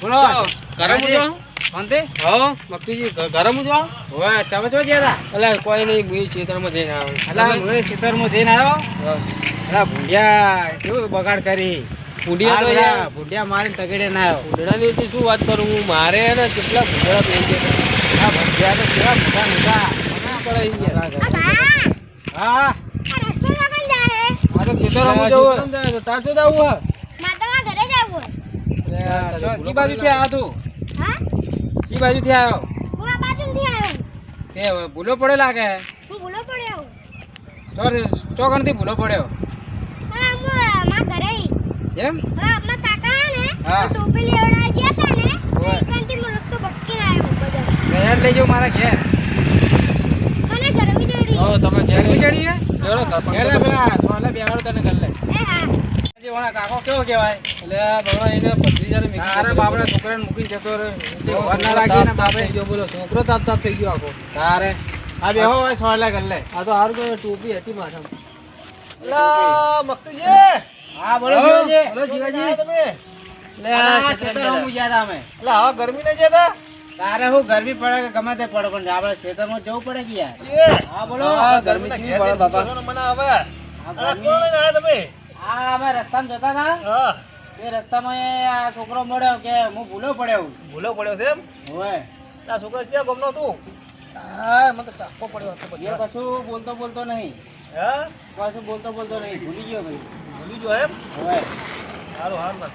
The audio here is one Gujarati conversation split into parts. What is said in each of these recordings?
બોલો. ગરમ જો શાંતિ હો મક્કીજી ગરમ જો હવે તમે જો ગયા એટલે કોઈ નહીં હું ખેતરમાં જઈને આવ્યો. એટલે હું ખેતરમાં જઈને આવ્યો? હા. ભૂંડિયા કેવું બગાડ કરી? ભૂંડિયા ભૂંડિયા મારીને તગડે ના આવ્યો. ભૂંડડાની તો શું વાત કરું? હું મારે હે ને કેટલા ભૂંડડા થઈ ગયા. આ ભૂંડિયા તો કેવા મોટા મોટા. ના પડે ઈ હા. આ રસ્તો ક્યાં જાય આ તો ખેતરમાં જવું જાય તાર તો જાવું હે. માતામાં બાજુ થી આવ્યો તું. હા? જી બાજુથી આવ્યો હું આ બાજુથી આવ્યો. તે ભૂલો પડ્યો લાગે હું ભૂલો પડ્યો. ચો ચોકણથી ભૂલો પડ્યો. હા હું મારા ઘરે એમ? હા મારા કાકા હે ને હા. ટોપી લેવડાવવા ગયા હતા ને તો થી મને હું રસ્તો ભટકીને આવ્યો બધો. ઘેર લઈ જાઉં મારા ઘેર. મને ગરમી ચડી. હો, તમે ઘેર ઘેર ચડીએ જોડો કા ઘેર પેલા સોલે બેહાડો તને કર લે. એ હા. જે કાકો? કેવો કહેવાય? એટલે આ એને ભત્રીજાને મિક્સ તારે કરી બાપડા છોકરાને મૂકીને જતો રહ્યો. ના લાગી બાપે બોલો છોકરો તાપ તાપ થઈ ગયો આખો. તારે? આ બેહો હોય સોલે કર લે આ તો હારું તો ટોપી હતી માથામાં. અલા, મક્તુજી! હા બોલો શિવાજી. બોલો શિવાજી. તમે? લે આ આ હું ગયા અમે અલા, હવે ગરમી જતા? તારે હું ગરમી પડે કે ગમે તે પડે પણ આપણે ખેતરમાં જવું પડે કે યાર? હા બોલો. ગરમી ઘેર પડે બાપા. મને હવે. આ ગરમી. તમે? આ અમે રસ્તામાં જતા હતા હા, એ રસ્તામાં આ છોકરો મળ્યો કે હું ભૂલો પડ્યો ભૂલો પડ્યો છે એમ? હોય આ છોકરો ક્યાં ગમનો તું? હા, મને તો ચાપો પડ્યો હતો એ કશું બોલતો બોલતો નહીં હા? કશું બોલતો બોલતો નહીં ભૂલી ગયો ભાઈ ભૂલી ગયો એમ? હોય હારું, હારું ના.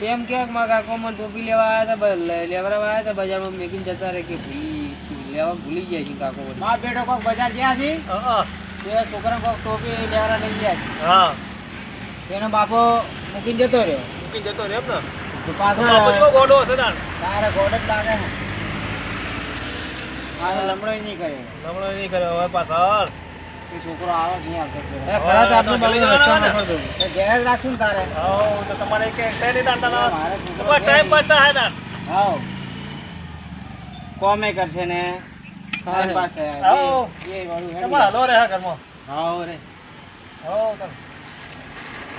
કેમ કે મારા કાકો મને ટોપી લેવા આવ્યા હતા લેવરાવા આવ્યા હતા બજારમાં મેકીને જતા રહે કે ભૂલી લેવા ભૂલી ગયા છે કાકો મને. મા બેટો કોક બજાર ગયા છે હા, હા, છોકરા કોક ટોપી લેવરા લઈ ગયા હા. એનો બાપો મૂકીને જતો રહ્યો મૂકીને જતો રહ્યો એમ ને? પાછો ગોડો હશે તાણ? તારે ગોડ જ લાગે ને લમડો નહીં કર્યો લમણો નહીં કર્યો હવે પાછળ. છોકરો આવે નહીં આવતો ઘેર રાખશું ને તારે હાઉ, તો તમારે એક એક નહીં તાણ તાણ. મારે છોકરો તમારે ઘેર ટાઈમ પાસ થાય તાણ. હાઉ. કોમે કરશે ને ટાઈમ પાસ થાય. એ વાળું હા ઘરમાં. રે તાણ.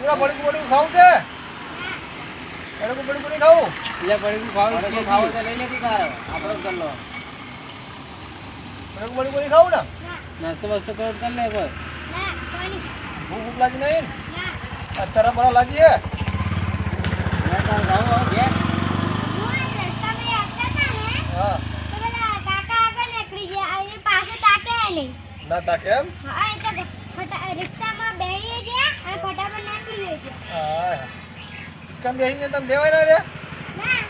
પૂરા બળીકું બળીકું ખાવું છે? બળીકું બળીકું નહીં ખાવું? એટલે ગયું ખાવું ખાવું નથી. તો લઈ લેતી તારે આપણો ગલ્લો બળીકું બળીકું નહીં ખાવું ને? નાસ્તો વાસ્તો કરો કર લે કોઈ ના કોઈ નહીં. ભૂખ ભૂખ લાગી નહીં? ના અત્યારે બરા લાગી હે? ના તાકે એમ? હા એ તો ફટા રિક્ષામાં બેહીએ ગયા અને ફટાફટ નીકળી ગયા હા. હિંચકામાં બેસીને તને દેવાય ના રે? ના.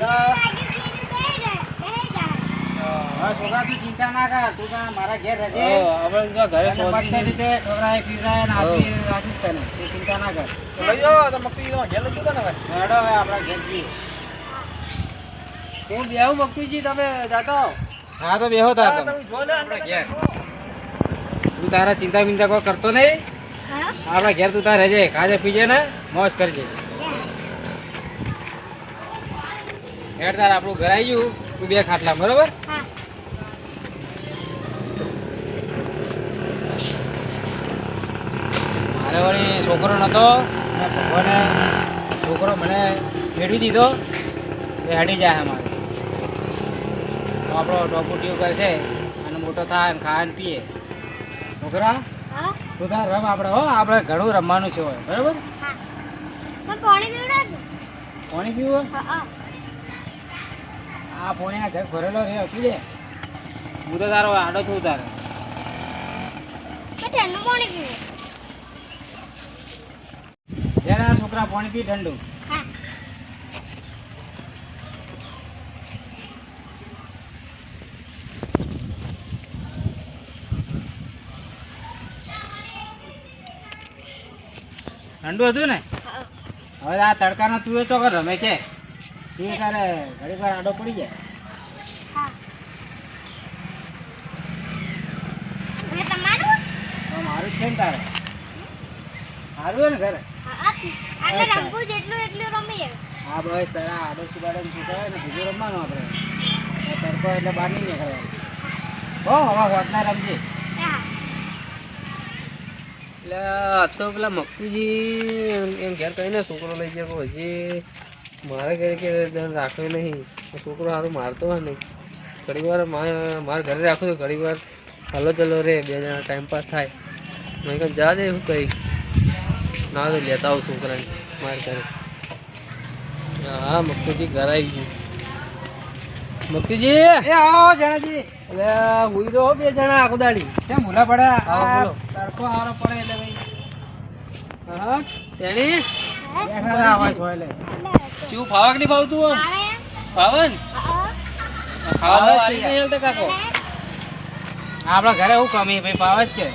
ના. બાજુ કીધું બેહી જાય બેહી જાય હા. હવે છોકરા તું ચિંતા ના કર. તું તાર મારા ઘેર રહેજે. આપણે ઘરે અને રીતે છોકરાએ પીવડાય ને હો. રાખીશ તને. તું ચિંતા ના કર. લઈ જાઓ, તો મક્કી ઘેર લઈ જાઓ ને હવે. હેડો હવે આપણા ઘેર જઈએ. હું બેહું મક્કીજી તમે જાતો? હા તો બેહો તાર હા, તમે. તમે જો ને, અંદર ઘેર. તું તારા ચિંતા બિંતા કોઈ કરતો નહીં? હા. આપણા ઘેર તું તાર રહેજે. ખાજે પીજે ને મોજ કરજે. હેડ તાર આપણું ઘર આવી ગયું. તું બે ખાટલા બરોબર? મારે વળી છોકરો નહોતો ભગવાને છોકરો મને મેળવી દીધો. એ હડી જાય અમારે તો આપણો ટોપુટીઓ કરશે અને મોટો થાય અને ખાય ને પીએ. છોકરા તું તાર રમ આપણે હો આપણે ઘણું રમવાનું છે હોય બરોબર? પાણી પીવું? હા. આ પોણ્યા છે જગ ભરેલો રે શું લે. હું તો તારો આડો છું તારે. ઠંડુ પાણી પીવું જ્યારે છોકરા પાણી પી ઠંડુ. ઠંડુ હતું ને? હવે આ તડકાનો તું એ ચોકર રમે છે તું તારે ઘડીક વાર આડો પડી જાય. હા. અને તમારું? તો મારું છે ને તારે? સારું ને ઘરે? હા આટલે રમવું જેટલું એટલું રમીએ હા બસ સર આડો સુબાડો શું ને બીજું રમવાનું આપણે. તડકો એટલે બહાર નહીં નીકળવાનું. બહુ હવા હોટના રમજે. એટલે આ તો પેલા મક્કીજી એમ- એમ ઘેર કહીને છોકરો લઈ જાય હજી મારે ઘરે કે ધ્યાન રાખે નહીં છોકરો સારું મારતો હોય નહીં. ઘણી વાર મારા ઘરે રાખું તો ઘણી વાર હાલો ચલો રે બે જણા ટાઈમ પાસ થાય. મેં કહ્યું જા દે હું કહી ના તો લેતા આવું છોકરાને મારા ઘરે. હા મક્તુજી ઘર આવી ગયું મક્તુજી એ આવો જણાજી. એટલે હુઈ રહો બે જણા આખો દાડી. કેમ ભૂલા પડ્યા? તડકો હારો પડે એટલે ભાઈ. હા તેણી? શું ફાવક નહીં ફાવતું આમ? ફાવન? હા આવી નહીં હાલતા કાકો? આપણા ઘરે હું કમી ભાઈ ફાવે જ કે?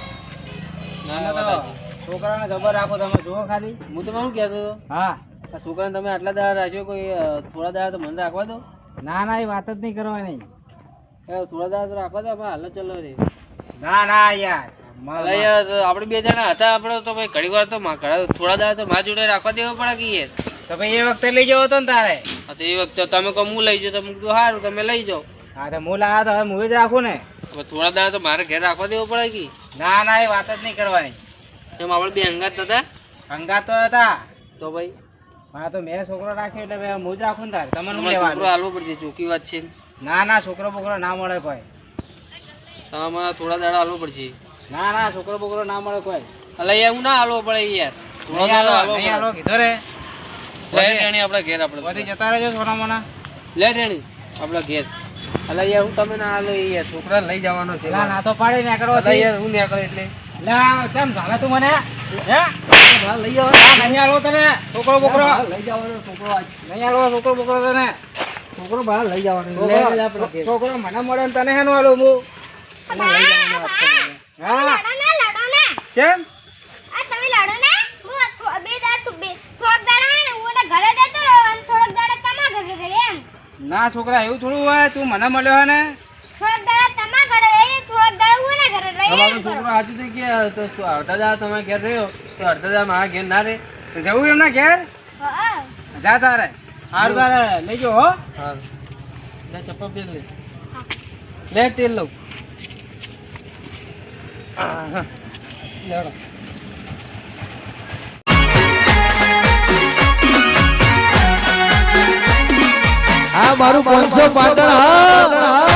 છોકરાને ખબર રાખો તમે જુઓ ખાલી. હું તો શું કહેતો હતો? હા. છોકરા છોકરાને તમે આટલા દાડા રાખ્યો કોઈ થોડા દાડા તો મને રાખવા દો. ના ના એ વાત જ નહીં કરવાની. થોડા દાડા તો રાખવા દો હાલ ચલો રે ના ના યાર. આપણે બે જણા હતા આપણે તો ભાઈ ઘણી વાર તો થોડા દાડા તો મારા જોડે રાખવા દેવો પડે કે યાર? તો ભાઈ એ વખતે લઈ જવો તો ને તારે? હા તો એ વખતે તમે કહો હું લઈ જાઉં તો મૂક સારું તમે લઈ જાઓ. હા તો હું લાવ્યો તો હવે હું જ રાખું ને. થોડા દાડા તો મારે ઘેર રાખવા દેવો પડે કે? ના ના એ વાત જ નહીં કરવાની. એમ આપણે બે હંગાત હતા? અંગાત તો હતા. તો ભાઈ? હા તો મેં છોકરો રાખ્યો એટલે ભાઈ હું જ રાખું ને તારે? તમને છોકરો હાલવો પડશે ચોખ્ખી વાત છે. ના ના છોકરો બોકરો ના મળે કોઈ. તમારે થોડા દાડા હાલવો પડશે. ના ના છોકરો બોકરો ના મળે કોઈ. એટલે હું ના હાલવો પડે યાર. નહીં હાલો, નહીં હાલો, કીધો રે. લે ટેણી આપણા ઘેર આપણે બધી જતા રહેજો સોના મોના લે ટેણી આપણા ઘેર. અલા યાર હું તમે ના હાલો યાર છોકરા લઈ જવાનો છે. ના ના તો પાડી ને કરો યાર હું નીકળે એટલે. લા કેમ ઝાલે તું મને? હે? લઈ જવાનો નહીં હાલો તને છોકરો બોકરો લઈ જવાનો છોકરો આજ. નહીં હાલો છોકરો બોકરો તને. છોકરો બહાર લઈ જવાનો છોકરો મને મળે તને હેનું હાલો હું. લઈ જવાનો. હા. લડો ને લડો ને કેમ? આ તમે લડો ને હું બે દાડા તું બે થોડાક દાડા હે ને હું એને ઘરે જતો રહો અને થોડાક દાડા તમારા ઘરે રહે એમ. ના છોકરા એવું થોડું હોય તું મને મળ્યો હે ને? થોડાક દાડા તમારા ઘરે રહે થોડાક દાડા હું એના ઘરે રહે હવે એમ આપણો કરો. છોકરો થઈ ગયા તો અડધા દાડા તમે ઘેર રહ્યો તો અડધા દાડા મારા ઘેર ના રહે તો જવું એમના ઘેર? હા. જા તારે. હારું તારે લઈ ગયો હો. હા. લે ચપ્પલ પહેર લે. લે તેલ લઉં. લેવડો. આ મારું પાંચસો પાટણ હા